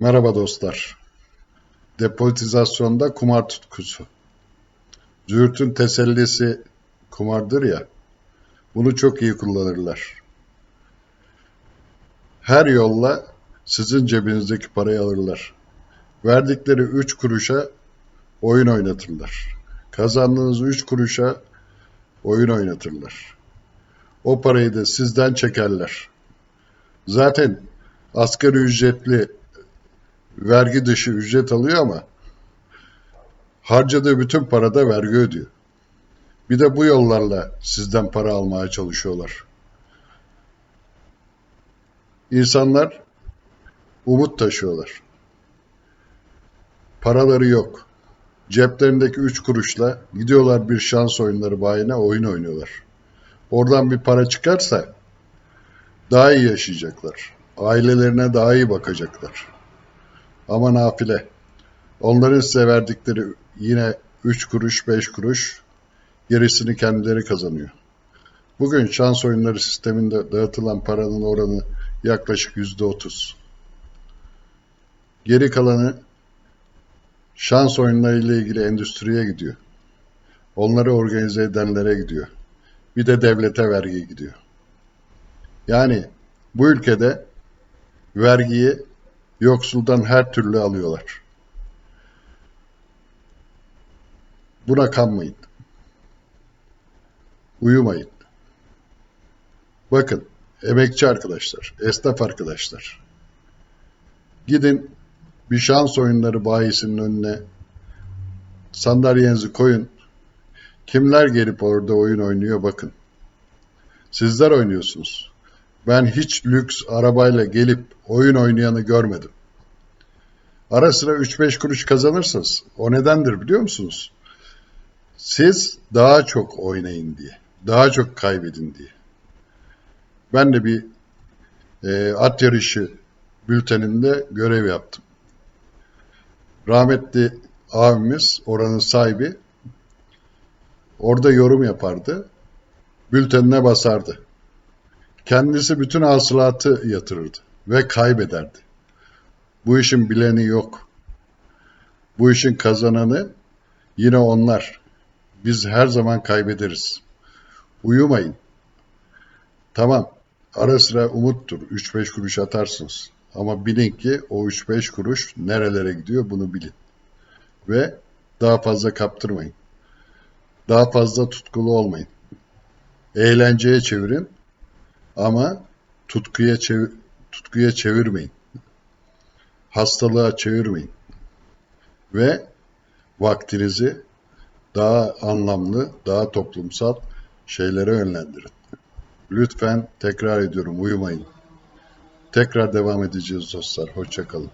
Merhaba dostlar. Depolitizasyonda kumar tutkusu. Züğürt'ün tesellisi kumardır ya, bunu çok iyi kullanırlar. Her yolla sizin cebinizdeki parayı alırlar. Verdikleri üç kuruşa oyun oynatırlar. Kazandığınız üç kuruşa oyun oynatırlar. O parayı da sizden çekerler. Zaten asgari ücretli vergi dışı ücret alıyor ama harcadığı bütün parada vergi ödüyor. Bir de bu yollarla sizden para almaya çalışıyorlar. İnsanlar umut taşıyorlar. Paraları yok. Ceplerindeki üç kuruşla gidiyorlar bir şans oyunları bayine oyun oynuyorlar. Oradan bir para çıkarsa daha iyi yaşayacaklar. Ailelerine daha iyi bakacaklar. Ama nafile. Onların size verdikleri yine 3 kuruş 5 kuruş gerisini kendileri kazanıyor. Bugün şans oyunları sisteminde dağıtılan paranın oranı yaklaşık yüzde otuz. Geri kalanı şans oyunları ile ilgili endüstriye gidiyor. Onları organize edenlere gidiyor. Bir de devlete vergi gidiyor. Yani bu ülkede vergiyi yoksuldan her türlü alıyorlar. Buna kanmayın. Uyumayın. Bakın, emekçi arkadaşlar, esnaf arkadaşlar. Gidin bir şans oyunları bayisinin önüne sandalyenizi koyun. Kimler gelip orada oyun oynuyor bakın. Sizler oynuyorsunuz. Ben hiç lüks arabayla gelip oyun oynayanı görmedim. Ara sıra 3-5 kuruş kazanırsınız. O nedendir biliyor musunuz? Siz daha çok oynayın diye. Daha çok kaybedin diye. Ben de bir e, at yarışı bülteninde görev yaptım. Rahmetli abimiz, oranın sahibi, orada yorum yapardı. Bültenine basardı. Kendisi bütün hasılatı yatırırdı ve kaybederdi. Bu işin bileni yok. Bu işin kazananı yine onlar. Biz her zaman kaybederiz. Uyumayın. Tamam, ara sıra umuttur. 3-5 kuruş atarsınız. Ama bilin ki o 3-5 kuruş nerelere gidiyor bunu bilin. Ve daha fazla kaptırmayın. Daha fazla tutkulu olmayın. Eğlenceye çevirin ama tutkuya çevir, tutkuya çevirmeyin. Hastalığa çevirmeyin. Ve vaktinizi daha anlamlı, daha toplumsal şeylere yönlendirin. Lütfen tekrar ediyorum uyumayın. Tekrar devam edeceğiz dostlar. Hoşçakalın.